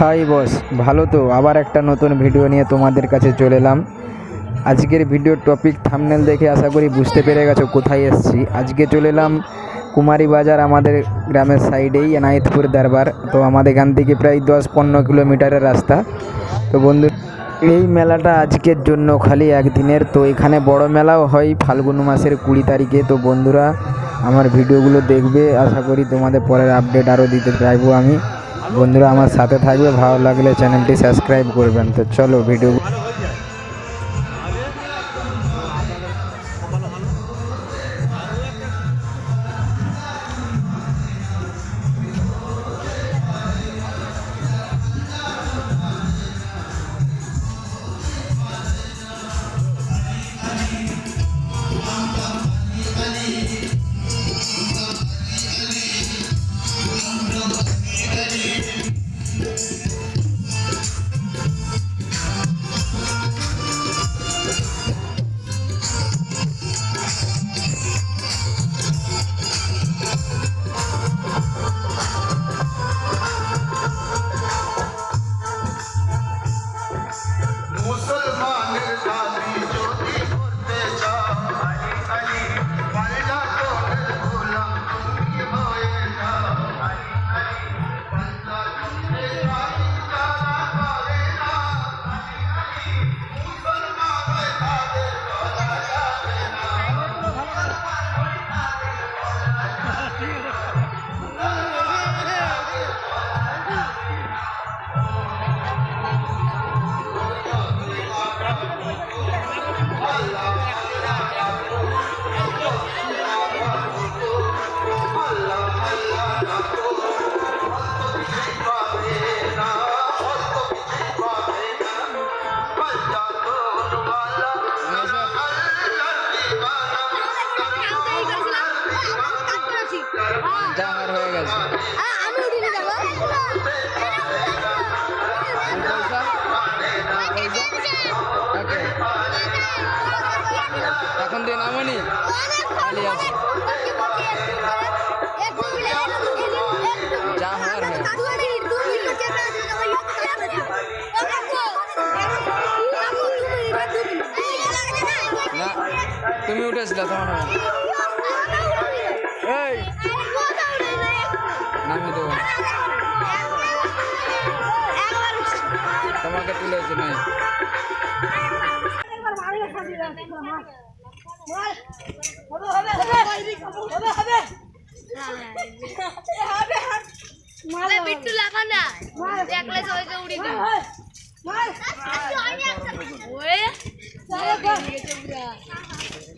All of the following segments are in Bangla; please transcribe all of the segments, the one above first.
হাই বস, ভালো তো। আবার একটা নতুন ভিডিও নিয়ে তোমাদের কাছে চলে এলাম। আজকের ভিডিওর টপিক থামনেল দেখে আশা করি বুঝতে পেরে গেছো কোথায় এসেছি। আজকে চলে এলাম কুমারী বাজার আমাদের গ্রামের সাইডেই এনায়েতপুর দরবার। তো আমাদের এখান থেকে প্রায় দশ পনেরো কিলোমিটারের রাস্তা। তো বন্ধু, এই মেলাটা আজকের জন্য খালি একদিনের। তো এখানে বড় মেলাও হয় ফাল্গুন মাসের কুড়ি তারিখে। তো বন্ধুরা, আমার ভিডিওগুলো দেখবে। আশা করি তোমাদের পরের আপডেট আরও দিতে চাইব আমি। বন্ধুরা আমার সাথে থাকবে। ভালো লাগলে চ্যানেলটি সাবস্ক্রাইব করবেন। তো চলো ভিডিও উঠেছিলে না। এই নামি দেবো। তোমাকে তুলেছি নাই বিট্টু লাগা না। দেখলে সবাইকে উড়ি দিই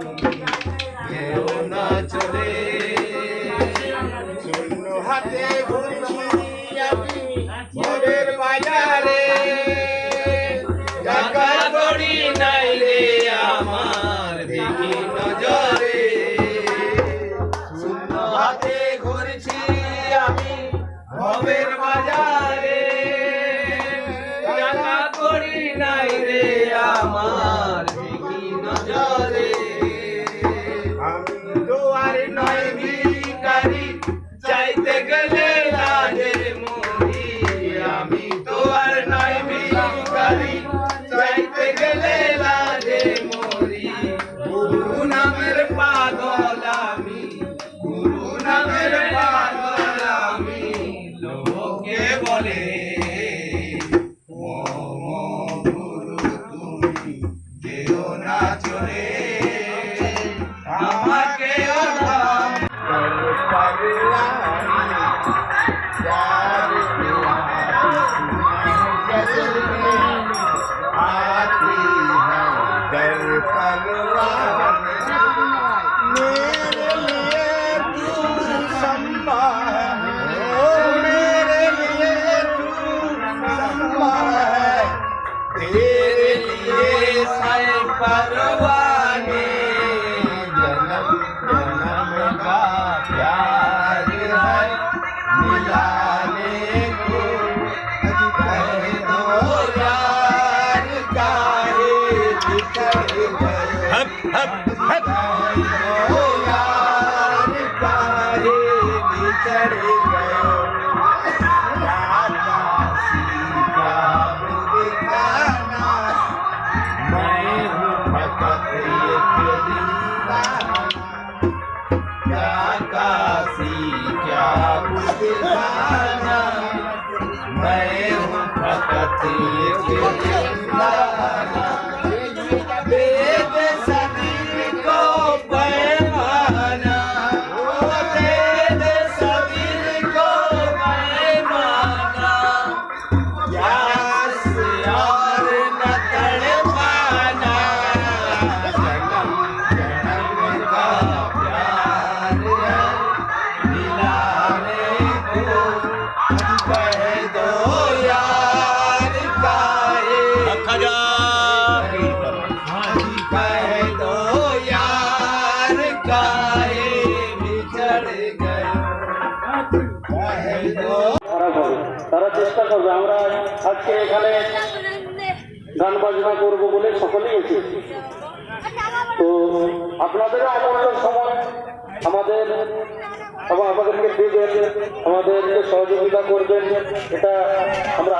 Amém. Daddy. Thank you. চেষ্টা করবে আমরা আজকে এখানে গান বাজনা করব বলে সকলেই এসেছি তো আপনাদেরও আগামী সময় আমাদের আমাদেরকে দেবেন, আমাদেরকে সহযোগিতা করবেন, এটা আমরা